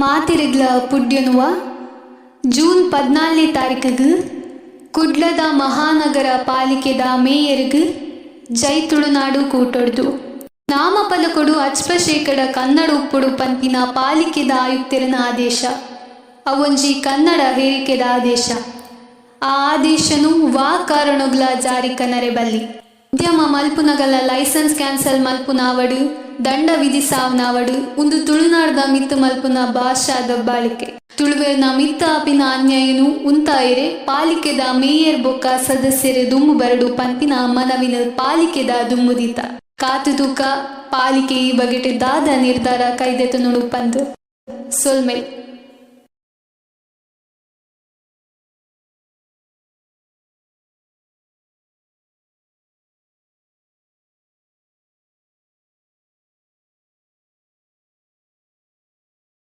ಮಾತಿರಿಗ್ಲ ಪುಡ್ಯನುವ June ಪದ್ನಾಲ್ನೇ ತಾರೀಕಿಗೆ ಕುಡ್ಲದ ಮಹಾನಗರ ಪಾಲಿಕೆದ ಮೇಯರ್ಗ್ ಜೈ ತುಳುನಾಡು ಕೂಟೊಡ್ದು ನಾಮಫಲಕೊಡು ಅಚ್ಪಶೇಕಡ ಕನ್ನಡ ಉಪ್ಪುಡು ಪಂಪಿನ ಪಾಲಿಕೆದ ಆಯುಕ್ತರನ ಆದೇಶ. ಅವೊಂಜಿ ಕನ್ನಡ ಹೇರಿಕೆದ ಆದೇಶ. ಆ ಆದೇಶನು ವಾ ಕಾರಣಗಳ ಜಾರಿ ಕನರೆ ಬಲ್ಲಿ. ಉದ್ಯಮ ಮಲ್ಪುನಗಲ ಲೈಸೆನ್ಸ್ ಕ್ಯಾನ್ಸಲ್ ಮಲ್ಪುನಾವಡು, ದಂಡ ವಿಧಿಸಾವನಾವಡು, ಒಂದು ತುಳುನಾಡ್ದ ಮಿತ್ತು ಮಲ್ಪುನ ಭಾಷಾ ದಬ್ಬಾಳಿಕೆ ತುಳುವೆರ್ನ ಮಿತ್ತ ಅಪಿನ ಅನ್ಯಾಯನು ಉಂತಾಯಿರೆ ಪಾಲಿಕೆದ ಮೇಯರ್ ಬೊಕ್ಕ ಸದಸ್ಯರು ದುಮ್ಮು ಬರಡು ಪಂಪಿನ ಮನವಿನ ಪಾಲಿಕೆದ ದುಮ್ಮುದಿತ. ಕಾತು ತೂಕ, ಪಾಲಿಕೆ ಈ ಬಗೆಟೆ ದಾದ ನಿರ್ಧಾರ ಕೈದೆತ್ತು ಪಂದ್. ಪಂದು ಸೊಲ್ಮೆಲ್